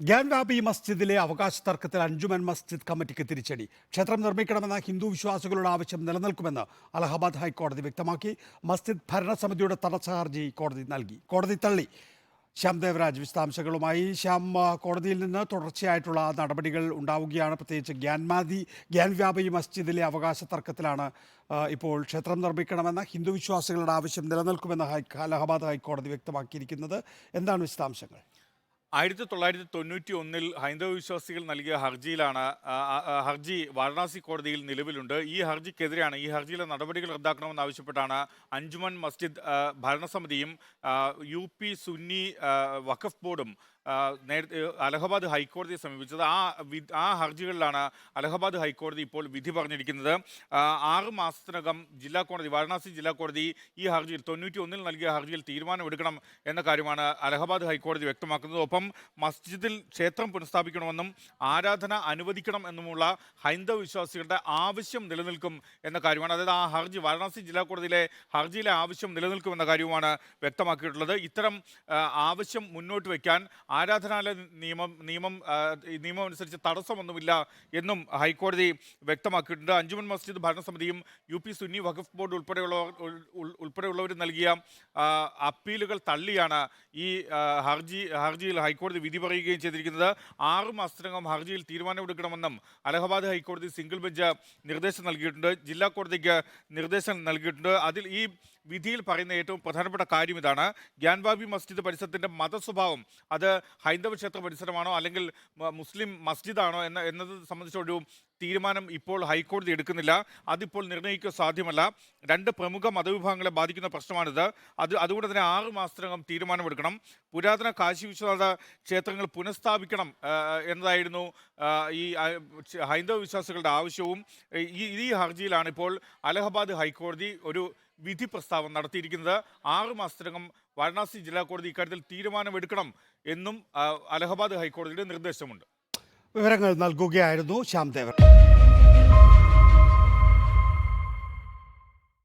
ഗ്യാൻവാബി മസ്ജിദിലെ അവകാശ തർക്കത്തിൽ അഞ്ചുമൻ മസ്ജിദ് കമ്മിറ്റിക്ക് തിരിച്ചടി. ക്ഷേത്രം നിർമ്മിക്കണമെന്ന ഹിന്ദു വിശ്വാസികളുടെ ആവശ്യം നിലനിൽക്കുമെന്ന് അലഹബാദ് ഹൈക്കോടതി വ്യക്തമാക്കി. മസ്ജിദ് ഭരണസമിതിയുടെ തടസ്സ ഹർജി കോടതി നൽകി. കോടതി തള്ളി. ശ്യാം ദേവരാജ് വിശദാംശങ്ങളുമായി ശ്യാം കോടതിയിൽ നിന്ന് തുടർച്ചയായിട്ടുള്ള നടപടികൾ ഉണ്ടാവുകയാണ്. പ്രത്യേകിച്ച് ഗ്യാൻമാദി ഗ്യാൻവ്യാപി മസ്ജിദിലെ അവകാശ തർക്കത്തിലാണ് ഇപ്പോൾ ക്ഷേത്രം നിർമ്മിക്കണമെന്ന ഹിന്ദു വിശ്വാസികളുടെ ആവശ്യം നിലനിൽക്കുമെന്ന് ഹൈ അലഹബാദ് ഹൈക്കോടതി വ്യക്തമാക്കിയിരിക്കുന്നത്. എന്താണ് വിശദാംശങ്ങൾ? ആയിരത്തി തൊള്ളായിരത്തി തൊണ്ണൂറ്റി ഒന്നിൽ ഹൈന്ദവ വിശ്വാസികൾ നൽകിയ ഹർജിയിലാണ് ഹർജി വാരണാസി കോടതിയിൽ നിലവിലുണ്ട്. ഈ ഹർജിക്കെതിരെയാണ് ഈ ഹർജിയിലെ നടപടികൾ റദ്ദാക്കണമെന്നാവശ്യപ്പെട്ടാണ് അഞ്ജുമൻ മസ്ജിദ് ഭരണസമിതിയും യു പി സുന്നി വഖഫ് ബോർഡും നേരത്തെ അലഹബാദ് ഹൈക്കോടതിയെ സമീപിച്ചത്. ആ ആ ഹർജികളിലാണ് അലഹബാദ് ഹൈക്കോടതി ഇപ്പോൾ വിധി പറഞ്ഞിരിക്കുന്നത്. ആറ് മാസത്തിനകം ജില്ലാ കോടതി വാരണാസി ജില്ലാ കോടതി ഈ ഹർജിയിൽ തൊണ്ണൂറ്റി ഒന്നിൽ നൽകിയ ഹർജിയിൽ തീരുമാനമെടുക്കണം എന്ന കാര്യമാണ് അലഹബാദ് ഹൈക്കോടതി വ്യക്തമാക്കുന്നത്. ഒപ്പം മസ്ജിദിൽ ക്ഷേത്രം പുനഃസ്ഥാപിക്കണമെന്നും ആരാധന അനുവദിക്കണം എന്നുമുള്ള ഹൈന്ദവ വിശ്വാസികളുടെ ആവശ്യം നിലനിൽക്കും എന്ന കാര്യമാണ്. അതായത് ആ ഹർജി വാരണാസി ജില്ലാ കോടതിയിലെ ഹർജിയിലെ ആവശ്യം നിലനിൽക്കും എന്ന കാര്യവുമാണ് വ്യക്തമാക്കിയിട്ടുള്ളത്. ഇത്തരം ആവശ്യം മുന്നോട്ട് വയ്ക്കാൻ ആരാധനാലയ നിയമം നിയമം നിയമം അനുസരിച്ച് തടസ്സമൊന്നുമില്ല എന്നും ഹൈക്കോടതി വ്യക്തമാക്കിയിട്ടുണ്ട്. Anjuman Masjid ഭരണസമിതിയും U P Sunni Waqf board ഉൾപ്പെടെയുള്ളവർ ഉൾ- ഉൾ- ഉൾപ്പെടെയുള്ളവർ നൽകിയ അപ്പീലുകൾ തള്ളിയാണ് ഈ ഹർജി ഹർജിയിൽ ഹൈക്കോടതി വിധി പറയുകയും ചെയ്തിരിക്കുന്നത്. ആറ് മാസത്തിനകം ഹർജിയിൽ തീരുമാനമെടുക്കണമെന്നും അലഹബാദ് ഹൈക്കോടതി സിംഗിൾ ബെഞ്ച് നിർദ്ദേശം നൽകിയിട്ടുണ്ട്. ജില്ലാ കോടതിക്ക് നിർദ്ദേശം നൽകിയിട്ടുണ്ട്. അതിൽ ഈ വിധിയിൽ പറയുന്ന ഏറ്റവും പ്രധാനപ്പെട്ട കാര്യം ഇതാണ്. ഗ്യാൻബാബി മസ്ജിദ് പരിസരത്തിന്റെ മതസ്വഭാവം അത് ഹൈന്ദവ ക്ഷേത്ര പരിസരമാണോ അല്ലെങ്കിൽ മുസ്ലിം മസ്ജിദാണോ എന്ന എന്നത് സംബന്ധിച്ചൊരു തീരുമാനം ഇപ്പോൾ ഹൈക്കോടതി എടുക്കുന്നില്ല. അതിപ്പോൾ നിർണയിക്കുക സാധ്യമല്ല. രണ്ട് പ്രമുഖ മതവിഭാഗങ്ങളെ ബാധിക്കുന്ന പ്രശ്നമാണിത്. അത് അതുകൊണ്ട് തന്നെ ആറ് മാസത്തിനകം തീരുമാനമെടുക്കണം. പുരാതന കാശി വിശ്വനാഥ ക്ഷേത്രങ്ങൾ പുനഃസ്ഥാപിക്കണം എന്നതായിരുന്നു ഈ ഹൈന്ദവ വിശ്വാസികളുടെ ആവശ്യവും. ഈ ഈ ഹർജിയിലാണ് ഇപ്പോൾ അലഹബാദ് ഹൈക്കോടതി ഒരു വിധി പ്രസ്താവം നടത്തിയിരിക്കുന്നത്. ആറു മാസത്തിനകം വാരണാസി ജില്ലാ കോടതി ഇക്കാര്യത്തിൽ തീരുമാനമെടുക്കണം എന്നും അലഹബാദ് ഹൈക്കോടതിയുടെ നിർദ്ദേശമുണ്ട്. വിവരങ്ങൾ നൽകുകയായിരുന്നു ശ്യാം ദേവൻ.